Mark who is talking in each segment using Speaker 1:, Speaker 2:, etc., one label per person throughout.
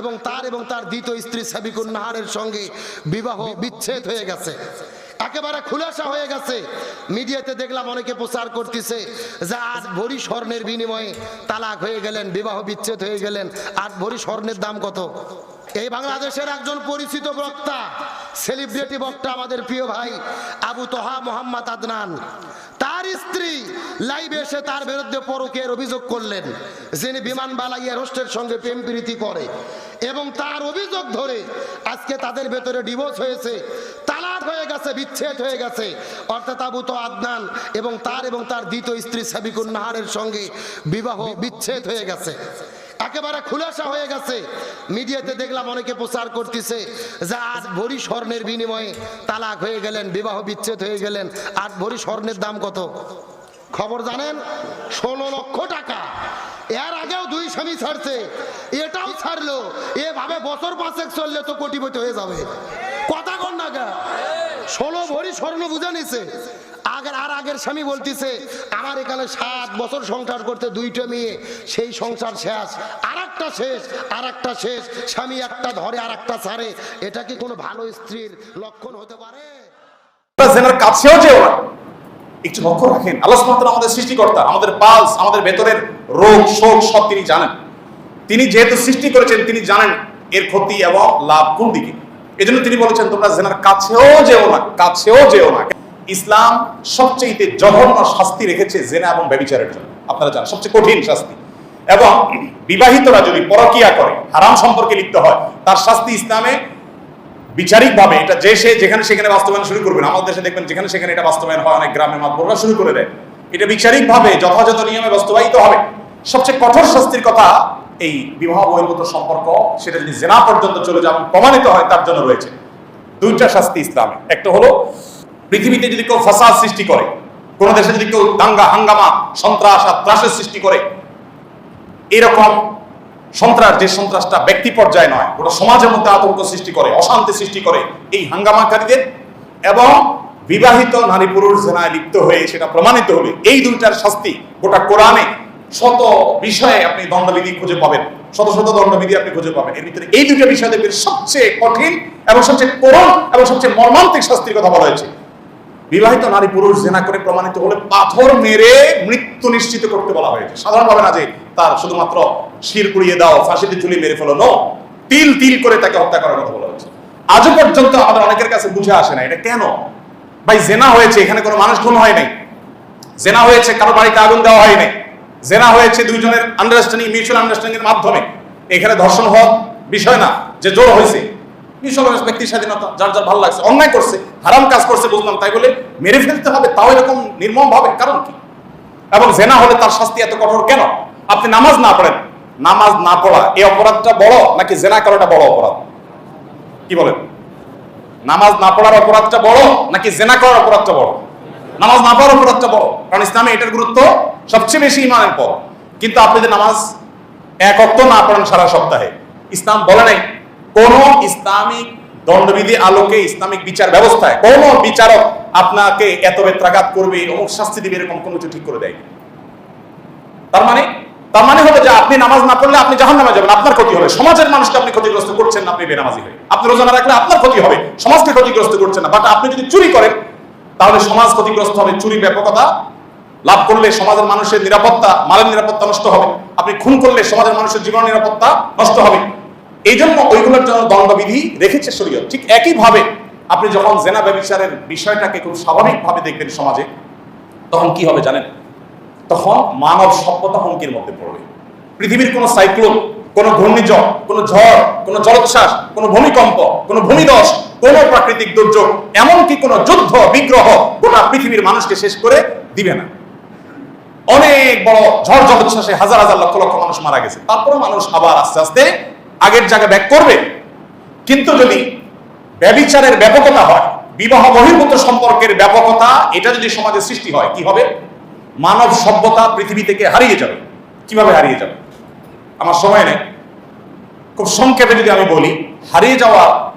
Speaker 1: এবং তার এবং তার দ্বিতীয় স্ত্রী সাবিকুন নাহারের সঙ্গে বিবাহ বিচ্ছেদ হয়ে গেছে। একেবারে খুলাসা হয়ে গেছে। মিডিয়াতে দেখলাম অনেকে প্রচার করতেছে যে আট ভরি স্বর্ণের বিনিময়ে তালাক হয়ে গেলেন, বিবাহ বিচ্ছেদ হয়ে গেলেন আট ভরি স্বর্ণের দাম কত? এই বাংলাদেশের একজন পরিচিত বক্তা, সেলিব্রিটি বক্তা আমাদের প্রিয় ভাই আবু তোহা মোহাম্মদ আদনান। তার স্ত্রী লাইভে এসে তার বিরুদ্ধে পরকের অভিযোগ করলেন, যিনি বিমান বালাইয়া হোস্টের সঙ্গে প্রেম প্রীতি করে। এবং তার অভিযোগ ধরে আজকে তাদের ভেতরে ডিভোর্স হয়েছে। হয়ে গেছে, বিচ্ছেদ হয়ে গেছে। অর্থাৎ আবু তো আদনান এবং তার এবং তার দ্বিতীয় স্ত্রী সাবিকুন নাহারের সঙ্গে বিবাহ বিচ্ছেদ হয়ে গেছে। একেবারে খুলাসা হয়ে গেছে। মিডিয়াতে দেখলাম অনেকে প্রচার করতেছে যে আট ভরি স্বর্ণের বিনিময়ে তালাক হয়ে গেলেন, বিবাহ বিচ্ছেদ হয়ে গেলেন। আট ভরি স্বর্ণের দাম কত? খবর জানেন? ষোলো লক্ষ টাকা। এর আগেও দুই স্বামী ছাড়ছে, এটাও ছাড়লো। এভাবে বছর পাঁচেক চললে তো কোটিপতি হয়ে যাবে। গা ষোলো ভরি স্বর্ণ বুঝে নিছে। আগের আর আগের স্বামী বলতিছে, আমার এখানে সাত বছর সংসার করতে দুইটা মেয়ে, সেই সংসার শেষ আর একটা শেষ আর একটা শেষ, স্বামী একটা ধরে আর একটা ছাড়ে এটা কি কোনো ভালো স্ত্রীর লক্ষণ হতে পারে?
Speaker 2: একটু লক্ষ্য রাখেন আমাদের সৃষ্টিকর্তা, আমাদের পালস, আমাদের ভেতরের রোগ, শোক সব তিনি জানেন। তিনি যেহেতু সৃষ্টি করেছেন, তিনি জানেন এর ক্ষতি এবং লাভ কোন দিকে। এজন্য তিনি বলেছেন, তোমরা জেনার কাছেও যেও না, কাছেও যেও না। ইসলাম সবচেয়ে জঘন্য শাস্তি রেখেছে জেনা এবং ব্যভিচারের জন্য। আপনারা জানেন, সবচেয়ে কঠিন শাস্তি। এবং বিবাহিতরা যদি পরকিয়া করে, হারাম সম্পর্কে লিপ্ত হয়, তার শাস্তি ইসলামে বিচারিকভাবে এটা যে সে যেখানে সেখানে বাস্তবায়ন শুরু করবেন আমাদের দেশে দেখবেন যেখানে সেখানে এটা বাস্তবায়ন হয়, অনেক গ্রামের মাধ্যমরা শুরু করে দেয়। এটা বিচারিকভাবে যথাযথ নিয়মে বাস্তবায়িত হবে। সবচেয়ে কঠোর শাস্তির কথা এই বিবাহ বহির্ভূত সম্পর্ক, সেটা যদি জেনা পর্যন্ত চলে যাবে প্রমাণিত হয়, তার জন্য রয়েছে দুইটা শাস্তি ইসলামে। একটা হলো, পৃথিবীতে যদি কেউ ফাসাদ সৃষ্টি করে, কোন দেশে যদি কেউ দাঙ্গা, হাঙ্গামা, সন্ত্রাস আর ত্রাসের সৃষ্টি করে, এরকম সন্ত্রাস, যে সন্ত্রাসটা ব্যক্তি পর্যায়ে নয় ওটা সমাজের মধ্যে আতঙ্ক সৃষ্টি করে, অশান্তি সৃষ্টি করে, এই হাঙ্গামাকারীদের এবং বিবাহিত নারী পুরুষ জেনায় লিপ্ত হয়ে সেটা প্রমাণিত হলে। এই দুইটার শাস্তি গোটা কোরআনে শত বিষয়ে আপনি দণ্ডবিধি খুঁজে পাবেন। শত শত দণ্ডবিধি আপনি খুঁজে পাবেন। এর ভিতরে এই দুইটা বিষয় দেখবেন সবচেয়ে কঠিন এবং সবচেয়ে করুণ এবং সবচেয়ে মর্মান্তিক শাস্তির কথা বলা হয়েছে। বিবাহিত নারী পুরুষ জেনা করে প্রমাণিত হলে পাথর মেরে মৃত্যু নিশ্চিত করতে বলা হয়েছে। সাধারণভাবে না যে তার শুধুমাত্র শির পুড়িয়ে দাও, ফাঁসিতে ঝুলিয়ে মেরে ফেলো, নো। তিল তিল করে তাকে হত্যা করার কথা বলা হয়েছে। আজও পর্যন্ত আমাদের অনেকের কাছে বুঝে আসে না এটা কেন? ভাই, জেনা হয়েছে, এখানে কোনো মানুষ খুন হয় নাই। জেনা হয়েছে, কারও বাড়িতে আগুন দেওয়া হয় নাই। জেনা হয়েছে দুইজনের আন্ডারস্ট্যান্ডিং মিউচুয়াল আন্ডারস্ট্যান্ডিং এর মাধ্যমে। এখানে ধর্ষণ হওয়ার বিষয় না, যে জোর হয়েছে। মিউচুয়াল ব্যক্তির স্বাধীনতা, যার যার ভালো লাগছে, অন্যায় করছে, হারাম কাজ করছে বুঝলাম তাই বলে মেরে ফেলতে হবে, তাও এরকম নির্মম ভাবে কারণ কি? এবং জেনা হলে তার শাস্তি এত কঠোর কেন? আপনি নামাজ না পড়েন, নামাজ না পড়া, এই অপরাধটা বড় নাকি জেনা করাটা বড় অপরাধ? কি বলেন? নামাজ না পড়ার অপরাধটা বড় নাকি জেনা করার অপরাধটা বড়? নামাজ না পড়ার অপরাধটা বড়, কারণ ইসলামে এটার গুরুত্ব সবচেয়ে বেশি ইমানের পর কিন্তু আপনি যে নামাজ এক অক্ত না পড়েন সারা সপ্তাহে, ইসলাম বলে নাই। কোন ইসলামিক দণ্ডবিধি আলোকে, ইসলামিক বিচার ব্যবস্থায় কোন বিচারক আপনাকে এত বেত্রাঘাত করবে, অমুক শাস্তি দিবে, এরকম কোনো কিছু ঠিক করে দেয় তার মানে তার মানে হলো যে আপনি নামাজ না পড়লে আপনি জাহান নামে যাবেন, আপনার ক্ষতি হবে। সমাজের মানুষকে আপনি ক্ষতিগ্রস্ত করছেন না, আপনি বেনামাজি হয়ে। আপনি রোজা না রাখলে আপনার ক্ষতি হবে, সমাজকে ক্ষতিগ্রস্ত করছেন না। বাট আপনি যদি চুরি করেন, তাহলে সমাজ ক্ষতিগ্রস্ত হবে। চুরি ব্যাপকতা লাভ করলে সমাজের মানুষের নিরাপত্তা, মালের নিরাপত্তা নষ্ট হবে। আপনি খুন করলে সমাজের মানুষের জীবন নিরাপত্তা নষ্ট হবে। এই জন্য ওইগুলোর জন্য দণ্ডবিধি রেখেছে শরীয়ত। ঠিক একইভাবে আপনি যখন জেনা ব্যবচারের বিষয়টাকে খুব স্বাভাবিকভাবে দেখবেন সমাজে, তখন কি হবে জানেন? তখন মানব সভ্যতা হুমকির মধ্যে পড়বে। পৃথিবীর কোনো সাইক্লোন, কোনো ঘূর্ণিঝড়, কোনো ঝড়, কোনো জলোচ্ছ্বাস, কোনো ভূমিকম্প, কোনো ভূমিদশ কোনো প্রাকৃতিক দুর্যোগ, এমনকি কোনো যুদ্ধ, বিগ্রহ গোটা পৃথিবীর মানুষকে শেষ করে দিবে না। অনেক বড় ঝড় জলোচ্ছ্বাসে হাজার হাজার লক্ষ লক্ষ মানুষ মারা গেছে। তারপরে মানুষ আবার আস্তে আস্তে আগের জায়গায় ব্যাক করবে। কিন্তু যদি ব্যবিচারের ব্যাপকতা হয়, বিবাহ বহির্ভূত সম্পর্কের ব্যাপকতা, এটা যদি সমাজে সৃষ্টি হয়, কি হবে? মানব সভ্যতা পৃথিবী থেকে হারিয়ে যাবে। কীভাবে হারিয়ে যাবে? আমার সময় নেই। খুব সংক্ষেপে যদি আমি বলি, হারিয়ে যাওয়া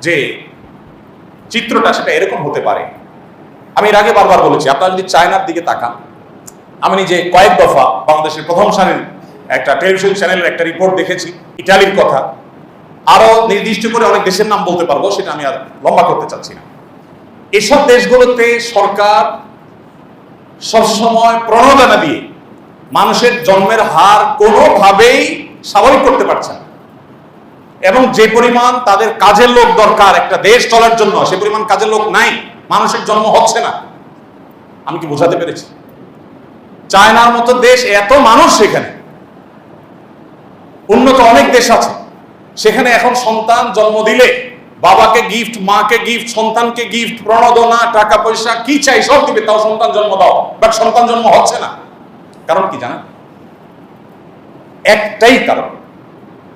Speaker 2: যে চিত্রটা, সেটা এরকম হতে পারে। আমি এর আগে বারবার বলেছি, আপনারা যদি চায়নার দিকে তাকান, আমি নিজে কয়েক দফা বাংলাদেশের প্রথম সারির একটা টেলিভিশন চ্যানেলের একটা রিপোর্ট দেখেছি, ইটালির কথা। আরও নির্দিষ্ট করে অনেক দেশের নাম বলতে পারব, সেটা আমি আর লম্বা করতে চাচ্ছি না। এসব দেশগুলোতে সরকার সবসময় প্রণোদনা দিয়ে মানুষের জন্মের হার কোনোভাবেই স্বাভাবিক করতে পারছে না। এবং যে পরিমাণ তাদের কাজের লোক দরকার একটা দেশ চলার জন্য, সে পরিমাণ কাজের লোক নাই। মানুষের জন্ম হচ্ছে না। আমি কি বোঝাতে পেরেছি? চায়নার মতো দেশ এত মানুষ সেখানে। উন্নত অনেক দেশ আছে। সেখানে এখন সন্তান জন্ম দিলে বাবাকে গিফট মাকে গিফট সন্তানকে গিফট প্রণোদনা, টাকা পয়সা, কি চাই সব দিবে, তাও সন্তান জন্ম দাও। বাট সন্তান জন্ম হচ্ছে না। কারণ কি জানা একটাই কারণ।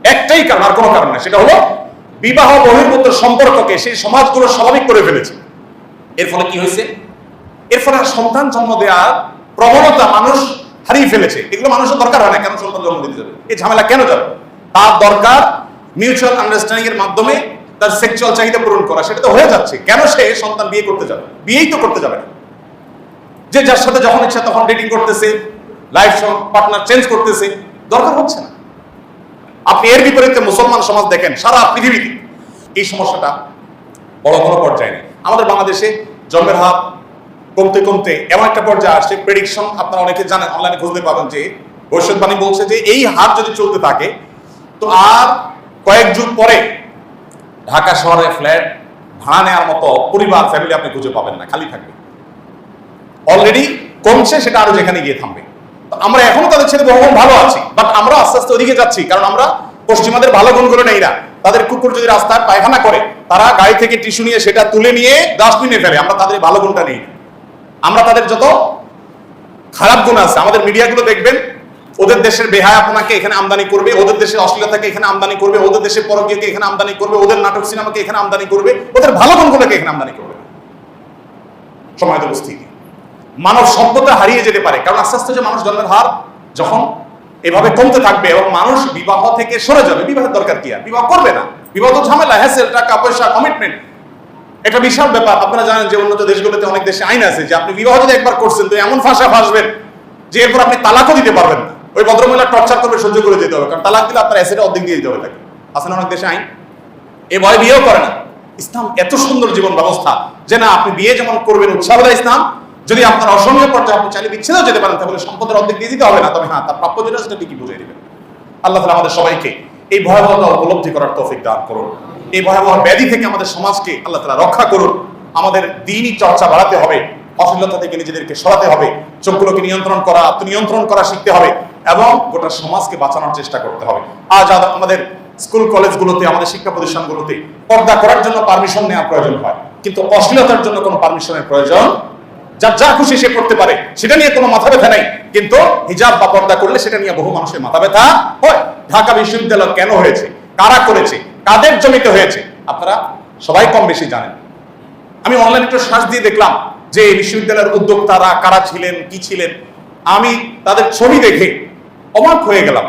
Speaker 2: একটাই কারণ, আর কোনো কারণ না সেটা হলো বিবাহ বহির্ভূত সম্পর্ককে সেই সমাজগুলো স্বাভাবিক করে ফেলেছে। এর ফলে কি হয়েছে? এর ফলে সন্তান জন্ম দেওয়ার প্রবণতা মানুষ হারিয়ে ফেলেছে। এগুলো মানুষের দরকার হয় না কেন সন্তান জন্ম দিতে যাবে? এই ঝামেলা কেন যাবে? তার দরকার মিউচুয়াল আন্ডারস্ট্যান্ডিং এর মাধ্যমে তার সেক্সুয়াল চাহিদা পূরণ করা। সেটা তো হয়ে যাচ্ছে। কেন সে সন্তান বিয়ে করতে যাবে? বিয়েই তো করতে যাবে না। যে যার সাথে যখন ইচ্ছা তখন ডেটিং করতেছে লাইফ পার্টনার চেঞ্জ করতেছে, দরকার হচ্ছে না। আপনি এর বিপরীতে মুসলমান সমাজ দেখেন, সারা পৃথিবীতে। এই সমস্যাটা বড় বড় পর্যায়ে নেই। আমাদের বাংলাদেশে জন্মের হার কমতে কমতে এমন একটা পর্যায়ে আসছে। প্রেডিকশন আপনারা অনেকে জানেন অনলাইনে খুঁজতে পাবেন যে ভবিষ্যৎবাণী বলছে যে এই হার যদি চলতে থাকে, তো আর কয়েক যুগ পরে ঢাকা শহরে ফ্ল্যাট ভাড়া নেওয়ার মতো পরিবার ফ্যামিলি আপনি খুঁজে পাবেন না, খালি থাকবে। অলরেডি কমছে, সেটা আরও যেখানে গিয়ে থামবে। আমরা এখনও তাদের ছেলে বহু ভালো আছি বাট আমরা আস্তে আস্তে ওদিকে যাচ্ছি, কারণ আমরা পশ্চিমাদের ভালো গুণগুলো নেই না তাদের কুকুর যদি রাস্তায় পায়খানা করে, তারা গাড়ি থেকে টিস্যু নিয়ে সেটা তুলে নিয়ে ডাস্টবিনে ফেলে। আমরা তাদের ভালো গুণটা নেই। আমরা তাদের যত খারাপ গুণ আছে, আমাদের মিডিয়াগুলো দেখবেন, ওদের দেশের বেহায় আপনাকে এখানে আমদানি করবে, ওদের দেশের অশ্লীলতাকে এখানে আমদানি করবে, ওদের দেশের পরকীয়কে এখানে আমদানি করবে, ওদের নাটক সিনেমাকে এখানে আমদানি করবে, ওদের ভালো গুণগুলোকে এখানে আমদানি করবে। সময় উপস্থিতি। মানব সভ্যতা হারিয়ে যেতে পারে, কারণ আস্তে আস্তে যে মানুষ জন্মের হার, যখন এভাবে কমতে থাকবে এবং মানুষ বিবাহ থেকে সরে যাবে। বিবাহের দরকার কি আর? বিবাহ করবে না। বিবাহ তো ঝামেলা হ্যাসেল টাকা, পয়সা কমিটমেন্ট এটা বিশাল ব্যাপার। আপনারা জানেন যে উন্নত দেশগুলোতে অনেক দেশে আইন আছে যে আপনি বিবাহ যদি একবার করছেন, তো এমন ফাঁসা ফাঁসবেন যে এরপর আপনি তালাকও দিতে পারবেন না। ওই ভদ্রমহিলা টর্চার করবে, সহ্য করে যেতে হবে। কারণ তালাক দিলে আপনার অ্যাসেটে অর্ধেক দিয়ে দিতে হবে তাকে। না অনেক দেশে আইন? এ ভয় বিয়েও করে না। ইসলাম এত সুন্দর জীবন ব্যবস্থা যে না, আপনি বিয়ে যেমন করবেন, উৎসাহ দেয় ইসলাম যদি আপনার অসহনীয় পর্যায়ে আপনি চাইলে বিচ্ছেদও যেতে পারেন, তাহলে সম্পদের অর্ধেক দিয়ে দিতে হবে না। তবে হ্যাঁ তার প্রাপ্য যেটা সেটা ঠিকই বুঝিয়ে দিবেন। আল্লাহ তালা আমাদের সবাইকে এই ভয়াবহতা উপলব্ধি করার তৌফিক দান করুন। এই ভয়াবহ ব্যাধি থেকে আমাদের সমাজকে আল্লাহ তালা রক্ষা করুন। আমাদের দিনই চর্চা বাড়াতে হবে, অশ্লীলতা থেকে নিজেদেরকে সরাতে হবে, চোখগুলোকে নিয়ন্ত্রণ করা, আত্মনিয়ন্ত্রণ করা শিখতে হবে, এবং গোটা সমাজকে বাঁচানোর চেষ্টা করতে হবে। আজ আমাদের স্কুল কলেজগুলোতে, আমাদের শিক্ষা প্রতিষ্ঠানগুলোতে পর্দা করার জন্য পারমিশন নেওয়ার প্রয়োজন হয়। কিন্তু অশ্লীলতার জন্য কোনো পারমিশনের প্রয়োজন যার যা খুশি সে করতে পারে। সেটা নিয়ে কোনো মাথা ব্যথা নাই। কিন্তু হিজাব বা পর্দা করলে সেটা নিয়ে বহু মানুষের মাথা ব্যথা হয়। ঢাকা বিশ্ববিদ্যালয় কেন হয়েছে? কারা করেছে? কাদের জমিতে হয়েছে? আপনারা সবাই কম বেশি জানেন। আমি অনলাইনে একটু শ্বাস দিয়ে দেখলাম যে বিশ্ববিদ্যালয়ের উদ্যোক্তারা কারা ছিলেন, কি ছিলেন? আমি তাদের ছবি দেখে অবাক হয়ে গেলাম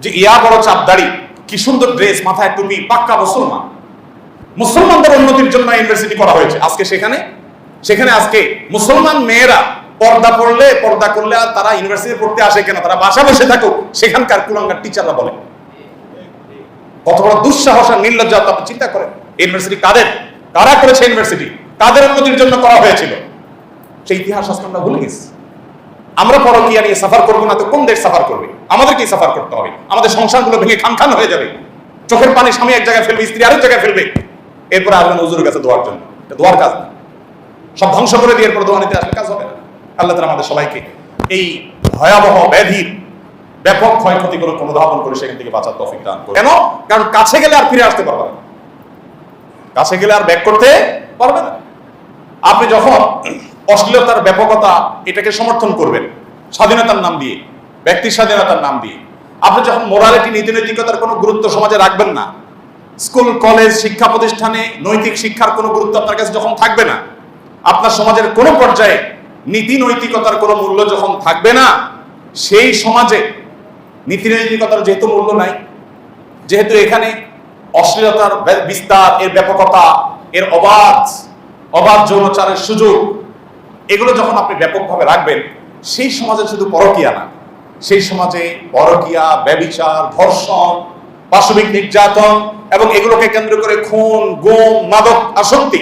Speaker 2: যে ইয়া বড় চাপ চাপদাড়ি, কি সুন্দর ড্রেস মাথায় টুপি, পাক্কা মুসলমান। মুসলমানদের উন্নতির জন্য ইউনিভার্সিটি করা হয়েছে। আজকে সেখানে সেখানে আজকে মুসলমান মেয়েরা পর্দা পড়লে, পর্দা করলে আর তারা ইউনিভার্সিটি পড়তে আসে কেন? তারা বাসা বসে থাকুক, সেখানকার কুলাঙ্গার টিচাররা বলে। কত বড় দুঃসাহস আর নির্লজ্জতা আপনি চিন্তা করেন ইউনিভার্সিটি কাদের? কারা করেছে ইউনিভার্সিটি কাদের উন্নতির জন্য করা হয়েছিল? সেই ইতিহাস আজকে আমরা ভুলে গেছি। আমরা পরকিয়া নিয়ে সাফার করব না তো কোন দেশ সাফার করবে? আমাদেরকেই সাফার করতে হবে। আমাদের সংসারগুলো ভেঙে খান খান হয়ে যাবে। চোখের পানি স্বামী এক জায়গায় ফেলবে, স্ত্রী আরেক জায়গায় ফেলবে। এরপরে আসবেন হুজুরের কাছে দোয়ার জন্য। দোয়ার কাজ না। সব ধ্বংস করে দিয়ে এরপর দোয়া নিতে আসলে কাজ হবে না। আল্লাহ আমাদের সবাইকে এই ভয়াবহ ব্যাধির ব্যাপক ক্ষয়ক্ষতিগুলো অনুধাবন করে সেখান থেকে বাঁচার তফিক দান করে কেন? কারণ কাছে গেলে আর ফিরে আসতে পারবে না। কাছে গেলে আর ব্যাক করতে পারবে না। আপনি যখন অশ্লীলতার ব্যাপকতা এটাকে সমর্থন করবেন, স্বাধীনতার নাম দিয়ে, ব্যক্তির স্বাধীনতার নাম দিয়ে, আপনি যখন মোরালিটি নীতিনৈতিকতার কোনো গুরুত্ব সমাজে রাখবেন না, স্কুল, কলেজ, শিক্ষা প্রতিষ্ঠানে নৈতিক শিক্ষার কোনো গুরুত্ব আপনার কাছে যখন থাকবে না আপনার সমাজের কোনো পর্যায়ে নীতি নৈতিকতার কোনো মূল্য যখন থাকবে না, সেই সমাজে নীতি নৈতিকতার যেহেতু মূল্য নাই, যেহেতু এখানে অশ্লীলতার বিস্তার, এর ব্যাপকতা, এর অবাধ অবাধ যৌনচারের সুযোগ, এগুলো যখন আপনি ব্যাপকভাবে রাখবেন, সেই সমাজে শুধু পরকিয়া না, সেই সমাজে পরকিয়া, ব্যবিচার, ধর্ষণ, পাশবিক নির্যাতন এবং এগুলোকে কেন্দ্র করে খুন, গুম, মাদক আসক্তি